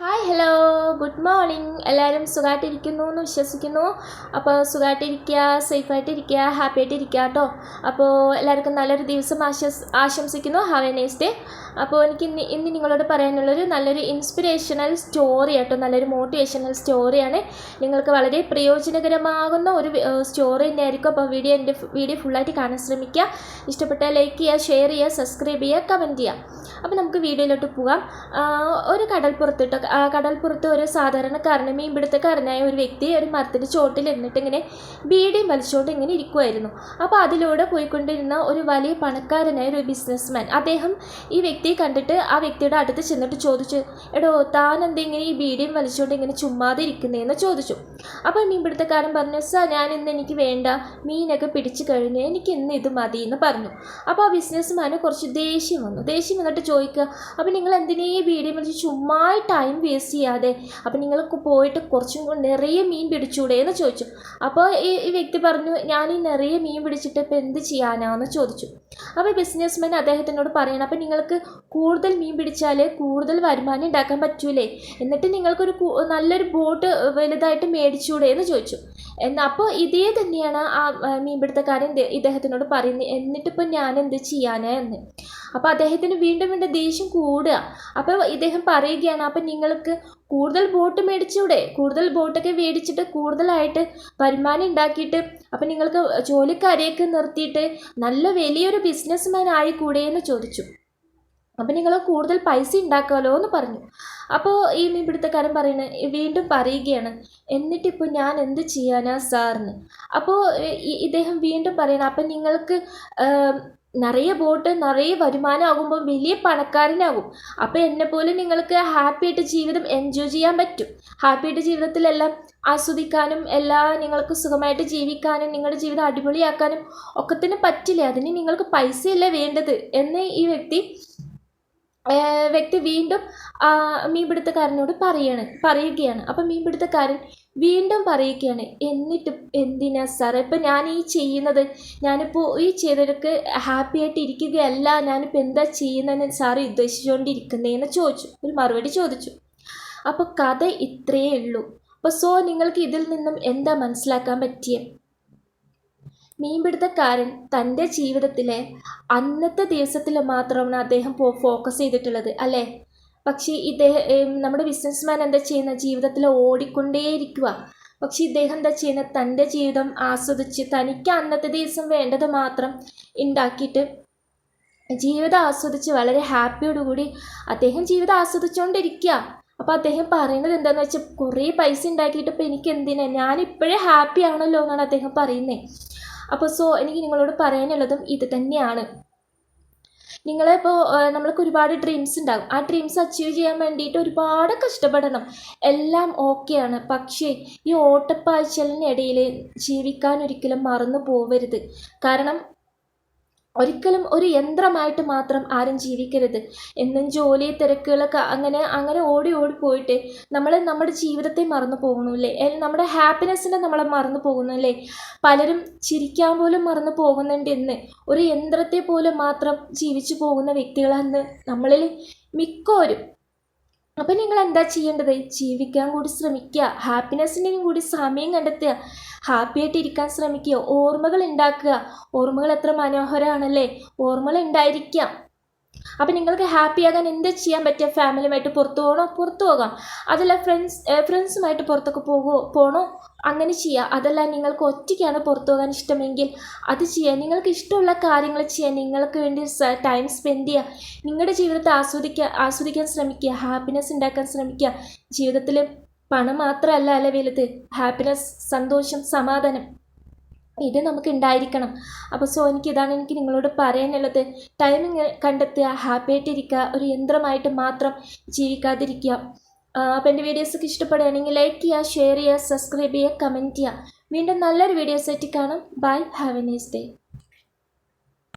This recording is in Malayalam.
Hi, hello. Good morning. എല്ലാവരും സുഖമായിട്ടിരിക്കുന്നു എന്ന് വിശ്വസിക്കുന്നു. അപ്പോൾ സുഖമായിട്ടിരിക്കുക സേഫായിട്ടിരിക്കുക ഹാപ്പി ആയിട്ടിരിക്കുക കേട്ടോ. അപ്പോൾ എല്ലാവർക്കും നല്ലൊരു ദിവസം ആശംസ ആശംസിക്കുന്നു. ഹാവ് എ നൈസ് ഡേ അപ്പോൾ എനിക്ക് ഇന്ന് ഇന്ന് നിങ്ങളോട് പറയാനുള്ളൊരു നല്ലൊരു ഇൻസ്പിറേഷണൽ സ്റ്റോറി കേട്ടോ നല്ലൊരു മോട്ടിവേഷണൽ സ്റ്റോറിയാണ് നിങ്ങൾക്ക് വളരെ പ്രയോജനകരമാകുന്ന ഒരു സ്റ്റോറി തന്നെയായിരിക്കും അപ്പോൾ വീഡിയോ എന്റെ വീഡിയോ ഫുള്ളായിട്ട് കാണാൻ ശ്രമിക്കുക. ഇഷ്ടപ്പെട്ട ലൈക്ക് ചെയ്യുക ഷെയർ ചെയ്യുക സബ്സ്ക്രൈബ് ചെയ്യുക കമന്റ് ചെയ്യുക. അപ്പോൾ നമുക്ക് വീഡിയോയിലോട്ട് പോകാം. ഒരു കടൽപ്പുറത്ത് കേട്ടോ കടൽപ്പുറത്ത് ഒരു സാധാരണക്കാരന് മീൻപിടുത്തക്കാരനായ ഒരു വ്യക്തി ഒരു മരത്തിന്റെ ചോട്ടിൽ ഇരുന്നിട്ട് ഇങ്ങനെ ബീഡിയും വലിച്ചോട്ട് ഇങ്ങനെ ഇരിക്കുമായിരുന്നു അപ്പോൾ അതിലൂടെ പോയിക്കൊണ്ടിരുന്ന ഒരു വലിയ പണക്കാരനായ ഒരു ബിസിനസ്മാൻ അദ്ദേഹം ഈ വ്യക്തിയെ കണ്ടിട്ട് ആ വ്യക്തിയുടെ അടുത്ത് ചെന്നിട്ട് ചോദിച്ചു എടോ താൻ എന്തെങ്കിലും ഈ ബീഡിയും വലിച്ചുകൊണ്ട് ഇങ്ങനെ ചുമ്മാതെ ഇരിക്കുന്നതെന്ന് ചോദിച്ചു. അപ്പോൾ മീൻപിടുത്തക്കാരൻ പറഞ്ഞു സാർ ഞാൻ ഇന്ന് എനിക്ക് വേണ്ട മീനൊക്കെ പിടിച്ചു കഴിഞ്ഞ് എനിക്ക് ഇന്ന് ഇത് മതി എന്ന് പറഞ്ഞു. അപ്പോൾ ആ ബിസിനസ്മാന് കുറച്ച് ദേഷ്യം വന്നു. ദേഷ്യം വന്നിട്ട് ചോദിക്കുക അപ്പോൾ നിങ്ങൾ എന്തിനേ വീഡിയോ വലിച്ച് ചുമ്മാ ടൈം വേസ്റ്റ് ചെയ്യാതെ? അപ്പോൾ നിങ്ങൾ പോയിട്ട് കുറച്ചും നിറയെ മീൻ പിടിച്ചൂടെ? എന്ന് ചോദിച്ചു. അപ്പോൾ ഈ വ്യക്തി പറഞ്ഞു ഞാൻ ഈ നിറയെ മീൻ പിടിച്ചിട്ട് ഇപ്പോൾ എന്ത് ചെയ്യാനാണെന്ന് ചോദിച്ചു. അപ്പോൾ ബിസിനസ്മാൻ അദ്ദേഹത്തിനോട് പറയണം അപ്പോൾ നിങ്ങൾക്ക് കൂടുതൽ മീൻ പിടിച്ചാൽ കൂടുതൽ വരുമാനം ഉണ്ടാക്കാൻ പറ്റൂലേ? എന്നിട്ട് നിങ്ങൾക്കൊരു നല്ലൊരു ബോട്ട് വലുതായിട്ട് മേടിച്ചൂടെ? എന്ന് ചോദിച്ചു. എന്നാൽ അപ്പോൾ ഇതേ തന്നെയാണ് ആ മീൻപിടുത്തക്കാരൻ ഇദ്ദേഹത്തിനോട് പറയുന്നത്. എന്നിട്ടിപ്പോൾ ഞാൻ എന്ത് ചെയ്യാനാ എന്ന്. അപ്പോൾ അദ്ദേഹത്തിന് വീണ്ടും വീണ്ടും ദേഷ്യം കൂടുക. അപ്പോൾ ഇദ്ദേഹം പറയുകയാണ് അപ്പം നിങ്ങൾക്ക് കൂടുതൽ ബോട്ട് മേടിച്ചൂടെ? കൂടുതൽ ബോട്ടൊക്കെ മേടിച്ചിട്ട് കൂടുതലായിട്ട് വരുമാനം ഉണ്ടാക്കിയിട്ട് അപ്പം നിങ്ങൾക്ക് ജോലിക്കാരെയൊക്കെ നിർത്തിയിട്ട് നല്ല വലിയൊരു ബിസിനസ്മാൻ ആയിക്കൂടെ? എന്ന് ചോദിച്ചു. അപ്പം നിങ്ങൾ കൂടുതൽ പൈസ ഉണ്ടാക്കാമല്ലോ എന്ന് പറഞ്ഞു. അപ്പോൾ ഈ മീൻപിടുത്തക്കാരൻ പറയുന്നത് വീണ്ടും പറയുകയാണ് എന്നിട്ടിപ്പോൾ ഞാൻ എന്ത് ചെയ്യാനാ സാറിന്? അപ്പോൾ ഇദ്ദേഹം വീണ്ടും പറയണം അപ്പം നിങ്ങൾക്ക് നിറയെ ബോട്ട് നിറയെ വരുമാനം ആകുമ്പോൾ വലിയ പണക്കാരനാകും. അപ്പോൾ എന്നെപ്പോലെ നിങ്ങൾക്ക് ഹാപ്പി ആയിട്ട് ജീവിതം എൻജോയ് ചെയ്യാൻ പറ്റും. ഹാപ്പി ആയിട്ട് ജീവിതത്തിലെല്ലാം ആസ്വദിക്കാനും എല്ലാ നിങ്ങൾക്ക് സുഖമായിട്ട് ജീവിക്കാനും നിങ്ങളുടെ ജീവിതം അടിപൊളിയാക്കാനും ഒക്കെ തന്നെ പറ്റില്ല? അതിന് നിങ്ങൾക്ക് പൈസയല്ലേ വേണ്ടത്? എന്ന് ഈ വ്യക്തി വ്യക്തി വീണ്ടും മീൻപിടുത്തക്കാരനോട് പറയാണ് പറയുകയാണ്. അപ്പം മീൻപിടുത്തക്കാരൻ വീണ്ടും പറയുകയാണ് എന്നിട്ട് എന്തിനാ സാർ ഇപ്പം ഞാൻ ഈ ചെയ്യുന്നത് ഞാനിപ്പോൾ ഈ ചെയ്തവർക്ക് ഹാപ്പി ആയിട്ട് ഇരിക്കുകയല്ല ഞാനിപ്പോൾ എന്താ ചെയ്യുന്നതെന്ന് സാറ് ഉദ്ദേശിച്ചുകൊണ്ടിരിക്കുന്നതെന്ന് ചോദിച്ചു. ഒരു മറുപടി ചോദിച്ചു. അപ്പോൾ കഥ ഇത്രയേ ഉള്ളൂ. അപ്പോൾ സോ നിങ്ങൾക്ക് ഇതിൽ നിന്നും എന്താ മനസ്സിലാക്കാൻ പറ്റിയത് മീൻപിടുത്തക്കാരൻ തന്റെ ജീവിതത്തിലെ അന്നത്തെ ദിവസത്തിൽ മാത്രമാണ് അദ്ദേഹം ഫോക്കസ് ചെയ്തിട്ടുള്ളത് അല്ലേ? പക്ഷേ ഇദ്ദേഹം നമ്മുടെ ബിസിനസ്മാൻ എന്താ ചെയ്യുന്ന ജീവിതത്തിൽ ഓടിക്കൊണ്ടേയിരിക്കുക. പക്ഷേ ഇദ്ദേഹം എന്താ ചെയ്യുന്ന തന്റെ ജീവിതം ആസ്വദിച്ച് തനിക്ക് അന്നത്തെ ദിവസം വേണ്ടത് മാത്രം ഉണ്ടാക്കിയിട്ട് ജീവിതം ആസ്വദിച്ച് വളരെ ഹാപ്പിയോടുകൂടി അദ്ദേഹം ജീവിതം ആസ്വദിച്ചുകൊണ്ടിരിക്കുക അപ്പോൾ അദ്ദേഹം പറയുന്നത് എന്താണെന്ന് വെച്ചാൽ കുറേ പൈസ ഉണ്ടാക്കിയിട്ട് ഇപ്പോൾ എനിക്ക് എന്തിനാ? ഞാനിപ്പോഴേ ഹാപ്പി ആണല്ലോ എന്നാണ് അദ്ദേഹം പറയുന്നത് അപ്പോൾ സോ എനിക്ക് നിങ്ങളോട് പറയാനുള്ളതും ഇത് തന്നെയാണ്. നിങ്ങളിപ്പോൾ നമ്മൾക്ക് ഒരുപാട് ഡ്രീംസ് ഉണ്ടാകും. ആ ഡ്രീംസ് അച്ചീവ് ചെയ്യാൻ വേണ്ടിയിട്ട് ഒരുപാട് കഷ്ടപ്പെടണം. എല്ലാം ഓക്കെയാണ് പക്ഷേ ഈ ഓട്ടപ്പാഴ്ചലിനിടയിൽ ജീവിക്കാൻ ഒരിക്കലും മറന്നു പോവരുത്. കാരണം ഒരിക്കലും ഒരു യന്ത്രമായിട്ട് മാത്രം ആരും ജീവിക്കരുത്. എന്നും ജോലി തിരക്കുകളൊക്കെ അങ്ങനെ അങ്ങനെ ഓടി ഓടി പോയിട്ട് നമ്മൾ നമ്മുടെ ജീവിതത്തെ മറന്നു പോകുന്നില്ലേ? നമ്മുടെ ഹാപ്പിനെസ്സിനെ നമ്മളെ മറന്നു പോകുന്നില്ലേ? പലരും ചിരിക്കാൻ പോലും മറന്നു പോകുന്നുണ്ട് എന്ന്. ഒരു യന്ത്രത്തെ പോലെ മാത്രം ജീവിച്ചു പോകുന്ന വ്യക്തികളാണ് നമ്മളിൽ മിക്കവരും. അപ്പം നിങ്ങൾ എന്താ ചെയ്യേണ്ടത്? ജീവിക്കാൻ കൂടി ശ്രമിക്കുക. ഹാപ്പിനെസ്സിനും കൂടി സമയം കണ്ടെത്തുക. ഹാപ്പി ആയിട്ട് ഇരിക്കാൻ ശ്രമിക്കുക. ഓർമ്മകൾ ഉണ്ടാക്കുക. ഓർമ്മകൾ എത്ര മനോഹരമാണല്ലേ? ഓർമ്മകൾ ഉണ്ടായിരിക്കാം. അപ്പം നിങ്ങൾക്ക് ഹാപ്പി ആകാൻ എന്ത് ചെയ്യാൻ പറ്റിയ ഫാമിലിയുമായിട്ട് പുറത്തു പോകണോ? പുറത്തു പോകാം. അതല്ല ഫ്രണ്ട്സ് ഫ്രണ്ട്സുമായിട്ട് പുറത്തൊക്കെ പോകുമോ പോകണോ അങ്ങനെ ചെയ്യുക അതല്ല നിങ്ങൾക്ക് ഒറ്റയ്ക്കാണ് പുറത്തു പോകാൻ ഇഷ്ടമെങ്കിൽ അത് ചെയ്യുക നിങ്ങൾക്ക് ഇഷ്ടമുള്ള കാര്യങ്ങൾ ചെയ്യുക നിങ്ങൾക്ക് വേണ്ടി ടൈം സ്പെൻഡ് ചെയ്യുക നിങ്ങളുടെ ജീവിതത്തെ ആസ്വദിക്കുക ആസ്വദിക്കാൻ ശ്രമിക്കുക. ഹാപ്പിനെസ് ഉണ്ടാക്കാൻ ശ്രമിക്കുക. ജീവിതത്തിൽ പണം മാത്രമല്ല അല്ല വലുത്? ഹാപ്പിനെസ് സന്തോഷം സമാധാനം. ഇത് നമുക്ക് ഉണ്ടായിരിക്കണം അപ്പോൾ സോ എനിക്ക് ഇതാണ് എനിക്ക് നിങ്ങളോട് പറയാനുള്ളത്. ടൈമിങ് കണ്ടെത്തുക ഹാപ്പി ആയിട്ടിരിക്കുക ഒരു യന്ത്രമായിട്ട് മാത്രം ജീവിക്കാതിരിക്കുക. അപ്പോൾ എന്റെ വീഡിയോസൊക്കെ ഇഷ്ടപ്പെടുകയാണെങ്കിൽ ലൈക്ക് ചെയ്യുക ഷെയർ ചെയ്യുക സബ്സ്ക്രൈബ് ചെയ്യുക കമന്റ് ചെയ്യുക. വീണ്ടും നല്ലൊരു വീഡിയോസ് ആയിട്ട് കാണാം. Bye have a nice day